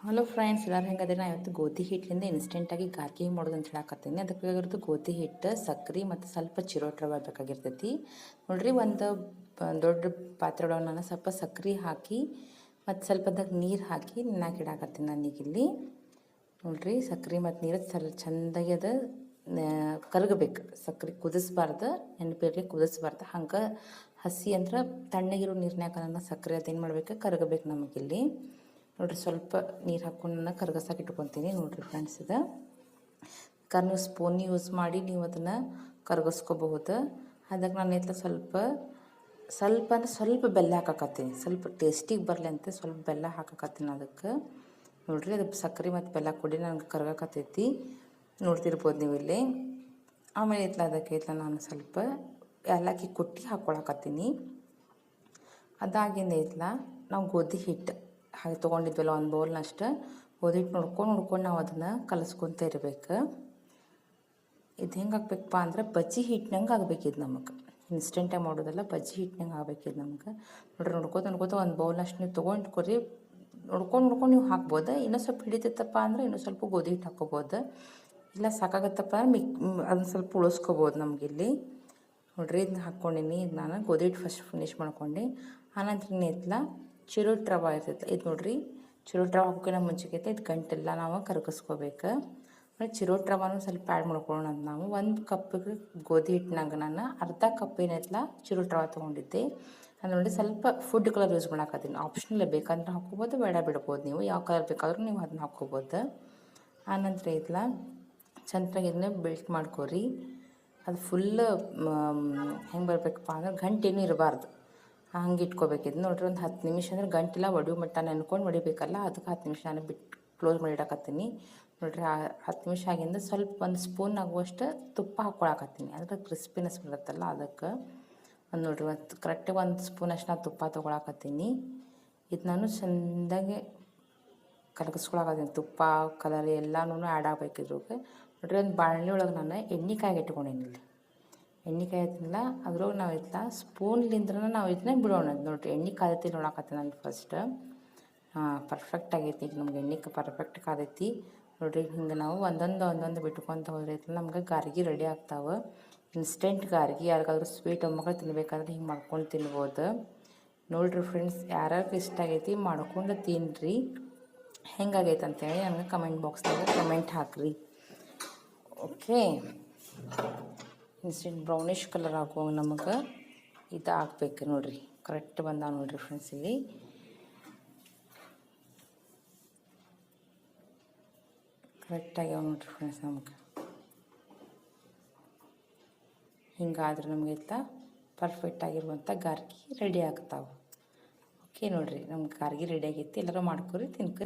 Hello friends ಎಲ್ಲರೂ ಹೆಂಗದ್ರೆ? ನಾ ಇವತ್ತು ಗೋಧಿ ಹಿಟ್ಟಿನಿಂದ ಇನ್ಸ್ಟೆಂಟಾಗಿ ಗಾರ್ಗಿ ಮಾಡೋದು ಅಂತ ಹೇಳಕತ್ತೀನಿ. ಅದಕ್ಕೆ ಬೇಕಾಗಿರೋದು ಗೋಧಿ ಹಿಟ್ಟು, ಸಕ್ರೆ ಮತ್ತು ಸ್ವಲ್ಪ ಚಿರೋಟ್ ರವೆ ಬೇಕಾಗಿರ್ತೈತಿ. ನೋಡಿರಿ ಒಂದು ದೊಡ್ಡ ಪಾತ್ರೆ ಒಳಗೆ ನಾನು ಸ್ವಲ್ಪ ಸಕ್ರೆ ಹಾಕಿ ಮತ್ತು ಸ್ವಲ್ಪದಾಗ ನೀರು ಹಾಕಿ ನೆನಕ್ಕೆ ಇಡಾಕತ್ತೀನಿ ನಾನೀಗಿಲ್ಲಿ ನೋಡ್ರಿ ಸಕ್ರೆ ಮತ್ತು ನೀರು ಸ್ವಲ್ಪ ಚೆಂದಾಗಿ ಅದು ಕರಗಬೇಕು. ಸಕ್ರೆ ಕುದಿಸ್ಬಾರ್ದು, ನೆನಪಿರಲಿ ಕುದಿಸ್ಬಾರ್ದು. ಹಂಗೆ ಹಸಿ ಅಂದ್ರೆ ತಣ್ಣಗಿರೋ ನೀರಿನಾಗ ನನ್ನ ಸಕ್ಕರೆ ಅದೇನು ಮಾಡ್ಬೇಕು? ಕರಗಬೇಕು ನಮಗಿಲ್ಲಿ ನೋಡ್ರಿ ಸ್ವಲ್ಪ ನೀರು ಹಾಕ್ಕೊಂಡು ನಾನು ಕರ್ಗಸಕ್ಕೆ ಇಟ್ಕೊತೀನಿ ನೋಡಿರಿ ಫ್ರೆಂಡ್ಸ್ ಇದು. ನೀವು ಸ್ಪೂನ್ ಯೂಸ್ ಮಾಡಿ ನೀವು ಅದನ್ನು ಕರಗಸ್ಕೋಬಹುದು. ಅದಕ್ಕೆ ನಾನು ಇತ್ತ ಸ್ವಲ್ಪ ಸ್ವಲ್ಪ ಸ್ವಲ್ಪ ಬೆಲ್ಲ ಹಾಕಕತ್ತೀನಿ. ಸ್ವಲ್ಪ ಟೇಸ್ಟಿಗೆ ಬರಲಿ ಅಂತ ಸ್ವಲ್ಪ ಬೆಲ್ಲ ಹಾಕಕತ್ತೀನಿ ಅದಕ್ಕೆ. ನೋಡಿರಿ ಅದು ಸಕ್ಕರೆ ಮತ್ತು ಬೆಲ್ಲ ಕೊಡಿ ನನಗೆ ಕರಗಕತ್ತೈತಿ. ನೋಡ್ತಿರ್ಬೋದು ನೀವು ಇಲ್ಲಿ. ಆಮೇಲೆ ಇತ್ಲ ಅದಕ್ಕೆ ಇತ್ಲ ನಾನು ಸ್ವಲ್ಪ ಏಲಕ್ಕಿ ಕುಟ್ಟಿ ಹಾಕ್ಕೊಳಕತ್ತೀನಿ ಅದಾಗಿಂದ ಐತ್ಲ ನಾವು ಗೋಧಿ ಹಿಟ್ಟು ಹಾಗೆ ತೊಗೊಂಡಿದ್ವಲ್ಲ ಒಂದು ಬೌಲ್ನಷ್ಟು ಒದಿಟ್ಟು ನೋಡ್ಕೊಂಡು ನೋಡ್ಕೊಂಡು ನಾವು ಅದನ್ನು ಕಲಸ್ಕೊತ ಇರಬೇಕು. ಇದು ಹೆಂಗೆ ಆಗ್ಬೇಕಪ್ಪ ಅಂದ್ರೆ ಬಜ್ಜಿ ಹಿಟ್ಟಿನಂಗೆ ಆಗ್ಬೇಕಿದು ನಮಗೆ ಇನ್ಸ್ಟೆಂಟಾಗಿ ಮಾಡೋದಲ್ಲ ಬಜ್ಜಿ ಹಿಟ್ಟಿನಂಗೆ ಆಗ್ಬೇಕಿದು ನಮ್ಗೆ ನೋಡ್ರಿ, ನೋಡ್ಕೋತ ನೋಡ್ಕೋತ ಒಂದು ಬೌಲ್ನಷ್ಟು ನೀವು ತೊಗೊಂಡ್ಕೊರಿ, ನೋಡ್ಕೊಂಡು ನೋಡ್ಕೊಂಡು ನೀವು ಹಾಕ್ಬೋದು? ಇನ್ನೂ ಸ್ವಲ್ಪ ಹಿಡಿತೈತಪ್ಪ ಅಂದ್ರೆ ಇನ್ನೂ ಸ್ವಲ್ಪ ಗೋಧಿ ಹಿಟ್ಟು ಹಾಕ್ಕೋಬೋದು? ಇಲ್ಲ ಸಾಕಾಗತ್ತಪ್ಪ ಅಂದ್ರೆ ಮಿಕ್, ಅದನ್ನ ಸ್ವಲ್ಪ ಉಳಿಸ್ಕೋಬೋದು ನಮಗಿಲ್ಲಿ ನೋಡ್ರಿ ಇದನ್ನ ಹಾಕ್ಕೊಂಡಿನಿ ಇದು ನಾನು ಗೋಧಿ ಹಿಟ್ಟು ಫಸ್ಟ್ ಫಿನಿಶ್ ಮಾಡ್ಕೊಂಡು. ಆನಂತರ ಇನ್ನೈತ್ಲ ಚಿರೋಟ್ ರವೆ ಇರ್ತೈತೆ. ಇದು ನೋಡ್ರಿ ಚಿರೋಟ್ ರವೆ ಹಾಕೋಕಿನ ಮುಂಚೆಗೈತೆ, ಇದು ಗಂಟೆಲ್ಲ ನಾವು ಕರಗಿಸ್ಕೋಬೇಕು. ಆಮೇಲೆ ಚಿರೋಟ್ ಸ್ವಲ್ಪ ಆ್ಯಡ್ ಮಾಡ್ಕೊಳ್ಳೋಣ ಅಂತ ನಾವು. ಒಂದು ಕಪ್ಪಿಗೆ ಗೋಧಿ ಹಿಟ್ಟಿನಾಗ ನಾನು ಅರ್ಧ ಕಪ್ ಏನೈತಲ್ಲ ಚಿರೋಟ್ ರವೆ ತೊಗೊಂಡಿದ್ದೆ. ಅದು ನೋಡಿ ಸ್ವಲ್ಪ ಫುಡ್ ಕಲರ್ ಯೂಸ್ ಮಾಡಾಕತ್ತೀನಿ. ಆಪ್ಷನಲ್ ಬೇಕಂದ್ರೆ ಹಾಕ್ಕೋಬೋದು, ಬೇಡ ಬಿಡ್ಬೋದು ನೀವು. ಯಾವ ಕಲರ್ ಬೇಕಾದ್ರೂ ನೀವು ಅದನ್ನ ಹಾಕ್ಕೋಬೋದು. ಆನಂತರ ಇದ್ಲ ಚಂದಾಗಿ ಇದನ್ನ ಬಿಲ್ಟ್ ಮಾಡ್ಕೊರಿ. ಅದು ಫುಲ್ ಹೆಂಗೆ ಬರಬೇಕಪ್ಪ ಅಂದ್ರೆ ಗಂಟೇನೂ ಇರಬಾರ್ದು. ಹಂಗೆ ಇದು ನೋಡ್ರಿ ಒಂದು ಹತ್ತು ನಿಮಿಷ ಅಂದ್ರೆ ಗಂಟಿಲ್ಲ ಒಡಿಯೋ ಮಟ್ಟ ನೆನ್ಕೊಂಡು ಹೊಡಿಬೇಕಲ್ಲ ಅದಕ್ಕೆ ಹತ್ತು ನಿಮಿಷ ನಾನು ಬಿಟ್ಟು ಕ್ಲೋಸ್ ಮಾಡಿ ಇಡಕತ್ತೀನಿ ನೋಡ್ರಿ ಹತ್ತು ನಿಮಿಷ ಆಗಿಂದ ಸ್ವಲ್ಪ ಒಂದು ಸ್ಪೂನ್ ಆಗುವಷ್ಟು ತುಪ್ಪ ಹಾಕ್ಕೊಳಕತ್ತೀನಿ ಅದಕ್ಕೆ ಕ್ರಿಸ್ಪಿನೆಸ್ ಬರುತ್ತಲ್ಲ ಅದಕ್ಕೆ ಒಂದು ನೋಡ್ರಿ ಒಂದು ಕರೆಕ್ಟಾಗಿ ಒಂದು ಸ್ಪೂನ್ ಅಷ್ಟು ನಾನು ತುಪ್ಪ ತೊಗೊಳಕತ್ತೀನಿ. ಇದು ನಾನು ಚೆಂದಾಗಿ ಕಲಗಿಸ್ಕೊಳಕತ್ತೀನಿ. ತುಪ್ಪ, ಕಲರ್ ಎಲ್ಲನೂ ಆ್ಯಡ್ ಆಗ್ಬೇಕಿದ್ರು ನೋಡ್ರಿ ಒಂದು ಬಾಣಲಿ ಒಳಗೆ ನಾನು ಎಣ್ಣೆ ಕಾಯಿಗೆ ಇಟ್ಕೊಂಡೀನಿ ಇಲ್ಲಿ. ಎಣ್ಣೆ ಕಾಯತ್ತಲ್ಲ ಅದ್ರೊಳಗೆ ನಾವು ಐತಲ್ಲ ಸ್ಪೂನ್ಲಿಂದ್ರ ನಾವು ಇದನ್ನ ಬಿಡೋಣ. ನೋಡಿರಿ, ಎಣ್ಣೆ ಕಾದೈತಿ ನೋಡಕತ್ತೀನಿ ನಾನು ಫಸ್ಟ್ ಪರ್ಫೆಕ್ಟ್ ಆಗೈತಿ ಈಗ ನಮ್ಗೆ ಎಣ್ಣೆ ಪರ್ಫೆಕ್ಟ್ ಕಾದೈತಿ ನೋಡ್ರಿ, ಹಿಂಗೆ ನಾವು ಒಂದೊಂದು ಒಂದೊಂದು ಬಿಟ್ಕೊತ ಹೋದ್ರೆ ಐತಲ್ಲ ನಮ್ಗೆ ಗಾರ್ಗಿ ರೆಡಿ ಆಗ್ತಾವೆ. ಇನ್ಸ್ಟೆಂಟ್ ಗಾರ್ಗಿ, ಯಾರಿಗಾದ್ರೂ ಸ್ವೀಟ್ ಮಕ್ಕಳು ತಿನ್ಬೇಕಾದ್ರೆ ಹಿಂಗೆ ಮಾಡ್ಕೊಂಡು ತಿನ್ಬೋದು. ನೋಡಿರಿ ಫ್ರೆಂಡ್ಸ್ ಯಾರ್ಯಾರಿಗೆ ಇಷ್ಟ ಆಗೈತಿ ಮಾಡ್ಕೊಂಡು ತಿನ್ನಿರಿ ಹೆಂಗಾಗೈತೆ ಅಂತೇಳಿ ನನಗೆ ಕಮೆಂಟ್ ಬಾಕ್ಸ್ದಾಗ ಕಮೆಂಟ್ ಹಾಕ್ರಿ. ಓಕೆ ಇನ್ಸ್ಟೆಂಟ್ ಬ್ರೌನಿಷ್ ಕಲರ್ ಹಾಕುವಾಗ ನಮಗೆ ಇದು ಹಾಕ್ಬೇಕು ನೋಡಿರಿ. ಕರೆಕ್ಟ್ ಬಂದಾವ ನೋಡಿರಿ ಫ್ರೆಂಡ್ಸ್ ಇಲ್ಲಿ. ಕರೆಕ್ಟ್ ಆಗ್ಯಾವ ನೋಡ್ರಿ ಫ್ರೆಂಡ್ಸ್ ನಮಗೆ. ಹಿಂಗಾದ್ರೆ ನಮಗೆ ಇತ್ತ ಪರ್ಫೆಕ್ಟ್ ಆಗಿರುವಂಥ ಗಾರ್ಗಿ ರೆಡಿ ಆಗ್ತಾವೆ. ಓಕೆ ನೋಡಿರಿ, ನಮ್ಗೆ ಗಾರ್ಗಿ ರೆಡಿ ಆಗೈತಿ, ಎಲ್ಲರೂ ಮಾಡ್ಕೊರಿ, ತಿನ್ಕೊರಿ.